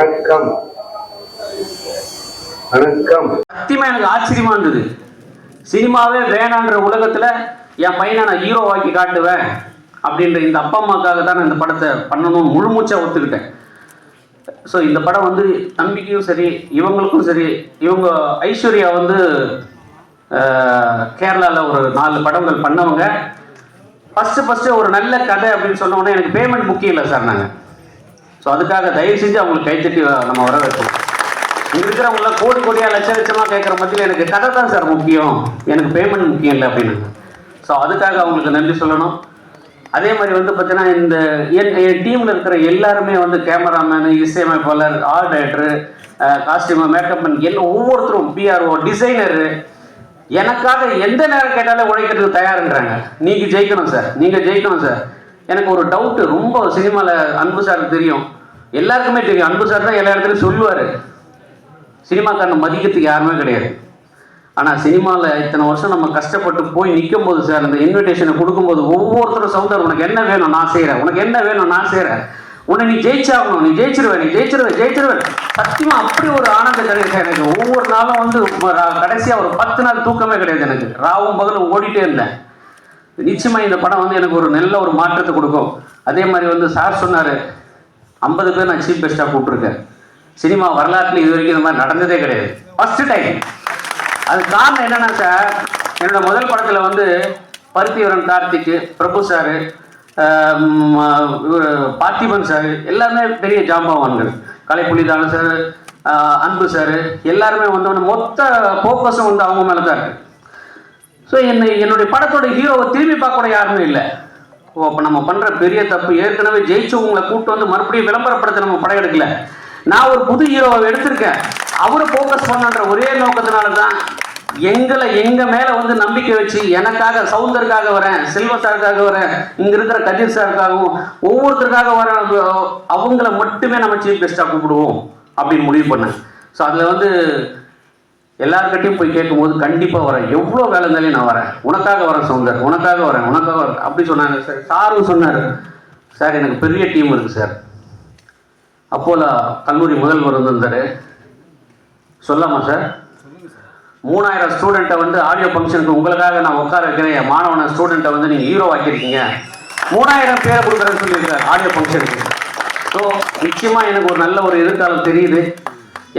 வணக்கம். வணக்கம். சத்தியமா எனக்கு ஆச்சரியமா இருந்தது. சினிமாவே வேணான்ற உலகத்துல என் பையனை நான் ஹீரோவாக்கி காட்டுவேன் அப்படின்ற இந்த அப்பா அம்மாக்காக தான் இந்த படத்தை பண்ணணும்னு முழுமூச்சா ஒத்துக்கிட்டேன். ஸோ இந்த படம் வந்து தம்பிக்கும் சரி இவங்களுக்கும் சரி இவங்க ஐஸ்வர்யா வந்து கேரளாவில் ஒரு நாலு படங்கள் பண்ணவங்க. ஃபஸ்ட்டு ஃபஸ்ட்டு ஒரு நல்ல கதை அப்படின்னு சொன்ன உடனே எனக்கு பேமெண்ட் முக்கியம் இல்லை சார் நாங்கள் ஸோ அதுக்காக தயவு செஞ்சு அவங்களுக்கு கைத்தட்டி நம்ம வர வைக்கணும். இங்கே இருக்கிறவங்கள கோடி கோடியாக லட்ச லட்சமாக கேட்குற மத்தியில் எனக்கு கதை தான் சார் முக்கியம். எனக்கு பேமெண்ட் முக்கியம் இல்லை அப்படின்னு. ஸோ அதுக்காக அவங்களுக்கு நன்றி சொல்லணும். அதே மாதிரி வந்து பார்த்தீங்கன்னா இந்த என் என் டீமில் இருக்கிற எல்லாருமே வந்து கேமராமேன் இசையமைப்பாளர் ஆர்ட் டைரக்டரு காஸ்டியூமு மேக்கப் எல்லாம் ஒவ்வொருத்தரும் பிஆர்ஓ டிசைனரு எனக்காக எந்த நேரம் கேட்டாலும் உழைக்கிறதுக்கு தயாருன்றாங்க நீங்கள் ஜெயிக்கணும் சார். நீங்கள் ஜெயிக்கணும் சார். எனக்கு ஒரு டவுட்டு ரொம்ப சினிமாவில் அன்பு சார் தெரியும். எல்லாருக்குமே தெரியும். அன்பு சார் தான் எல்லா இடத்துலையும் சொல்லுவார். சினிமாக்காரனை மதிக்கிறதுக்கு யாருமே கிடையாது. ஆனால் சினிமாவில் இத்தனை வருஷம் நம்ம கஷ்டப்பட்டு போய் நிற்கும் போது சார் அந்த இன்விடேஷனை கொடுக்கும்போது ஒவ்வொருத்தரும் சவுந்தர் உனக்கு என்ன வேணும்? நான் செய்கிறேன் உனக்கு என்ன வேணும்? நான் செய்கிறேன் உன்னை நீ ஜெயிச்சாகணும். நீ ஜெயிச்சிருவ நீ ஜெயிச்சிருவேன் ஜெயிச்சிருவேன் சத்தியமா அப்படி ஒரு ஆனந்த கிடையாது எனக்கு. ஒவ்வொரு நாளும் வந்து கடைசியாக ஒரு பத்து நாள் தூக்கமே கிடையாது எனக்கு. ராவும் பகலும் ஓடிட்டே இருந்தேன். நிச்சயமாக இந்த படம் வந்து எனக்கு ஒரு நல்ல ஒரு மாற்றத்தை கொடுக்கும். அதே மாதிரி வந்து சார் சொன்னார் ஐம்பது பேர் நான் சீஃப் கெஸ்ட்டாக கூப்பிட்ருக்கேன் சினிமா வரலாற்றில் இது வரைக்கும் இந்த மாதிரி நடந்ததே கிடையாது. ஃபஸ்ட்டு டைம் அது காரணம் என்னன்னா சார் என்னோட முதல் படத்தில் வந்து பருத்திவரன் கார்த்திக் பிரபு சார் பார்த்திபன் சார் எல்லாமே பெரிய ஜாம்பவான்கள். கலைப்புலிதான சார் அன்பு சார் எல்லாருமே வந்து மொத்த ஃபோக்கஸும் வந்து அவங்க மேலே தான் இருக்குது ஸோ என்னை என்னுடைய படத்தோட ஹீரோவை திரும்பி பார்க்க கூட யாருமே இல்லை. ஓ அப்போ நம்ம பண்ணுற பெரிய தப்பு ஏற்கனவே ஜெயிச்சவங்களை கூப்பிட்டு வந்து மறுபடியும் விளம்பரப்படுத்த நம்ம படம் எடுக்கல. நான் ஒரு புது ஹீரோவை எடுத்திருக்கேன். அவரை ஃபோக்கஸ் பண்ணுன்ற ஒரே நோக்கத்தினால தான் எங்களை எங்கள் மேலே வந்து நம்பிக்கை வச்சு எனக்காக சவுந்தருக்காக வரேன் செல்வ சாருக்காக வரேன் இங்கே இருக்கிற கதிர் சாருக்காகவும் ஒவ்வொருத்தருக்காக வர அவங்கள மட்டுமே நம்ம சீஃப் கெஸ்ட்டாக கூப்பிடுவோம் அப்படின்னு முடிவு பண்ணேன். ஸோ அதில் வந்து எல்லார்கிட்டையும் போய் கேட்கும்போது கண்டிப்பாக வரேன். எவ்வளோ வேலை இருந்தாலும் நான் வரேன். உனக்காக வரேன் சவுந்தர் உனக்காக வரேன் உனக்காக வரேன். அப்படி சொன்னாங்க. சார் சாரும் சொன்னார். சார் எனக்கு பெரிய டீம் இருக்குது சார். அப்போலா கல்லூரி முதல்வர் வந்திருந்தார். சொல்லாமா சார்? மூணாயிரம் ஸ்டூடெண்ட்டை வந்து ஆடியோ ஃபங்க்ஷனுக்கு உங்களுக்காக நான் உட்கார வைக்கிறேன். என் மாணவன ஸ்டூடெண்ட்டை வந்து நீங்கள் ஹீரோ ஆக்கியிருக்கீங்க. மூணாயிரம் பேரை கொடுக்குறேன்னு சொல்லியிருக்காரு ஆடியோ ஃபங்க்ஷனுக்கு ஸோ நிச்சயமாக எனக்கு ஒரு நல்ல ஒரு எதிர்காலம் தெரியுது.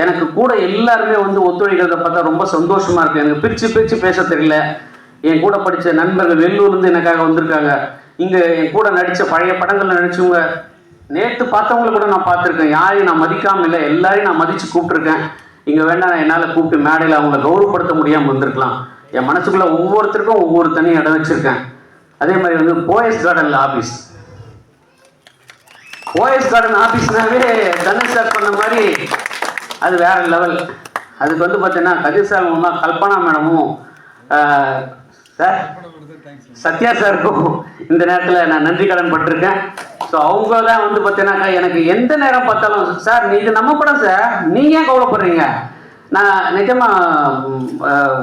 எனக்கு கூட எல்லாருமே வந்து ஒத்துழைக்கிறத பார்த்தா ரொம்ப சந்தோஷமா இருக்கு. எனக்கு பிரிச்சு பிரிச்சு பேச தெரியல. என் கூட படித்த நண்பர்கள் வெள்ளூர்லேருந்து எனக்காக வந்திருக்காங்க. இங்கே என் கூட நடித்த பழைய படங்களில் நடித்தவங்க நேற்று பார்த்தவங்கள கூட நான் பார்த்துருக்கேன். யாரையும் நான் மதிக்காமல் இல்லை எல்லாரையும் நான் மதித்து கூப்பிட்டுருக்கேன். இங்கே வேண்டாம் என்னால் கூப்பிட்டு மேடையில் அவங்கள கௌரவப்படுத்த முடியாமல் வந்திருக்கலாம். என் மனசுக்குள்ளே ஒவ்வொருத்தருக்கும் ஒவ்வொரு தனி இடம் வச்சிருக்கேன். அதே மாதிரி வந்து போயஸ் கார்டன் ஆஃபீஸ் ஓஎஸ் கார்டன் ஆஃபீஸ்னாவே தனுஷ் சார் பண்ண மாதிரி அது வேற லெவல் அதுக்கு வந்து பார்த்தீங்கன்னா கதிர் சார் மூலமாக கல்பனா மேடமும் சார் சத்யா சாருக்கும் இந்த நேரத்தில் நான் நன்றி கடன் பட்டிருக்கேன். ஸோ அவங்க தான் வந்து பார்த்தீங்கன்னாக்கா எனக்கு எந்த நேரம் பார்த்தாலும் சார் நீ இது நம்ம படம் சார் நீங்கள் ஏன் கவலைப்படுறீங்க? நான் நிஜமா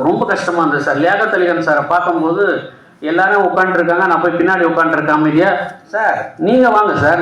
ரொம்ப கஷ்டமா இருந்தது சார் லியாகத் அலிகான் சாரை பார்க்கும்போது எல்லாரும் உட்காந்துருக்காங்க நான் போய் பின்னாடி உட்காந்துருக்கேன் அமைதியா. சார் நீங்கள் வாங்க சார்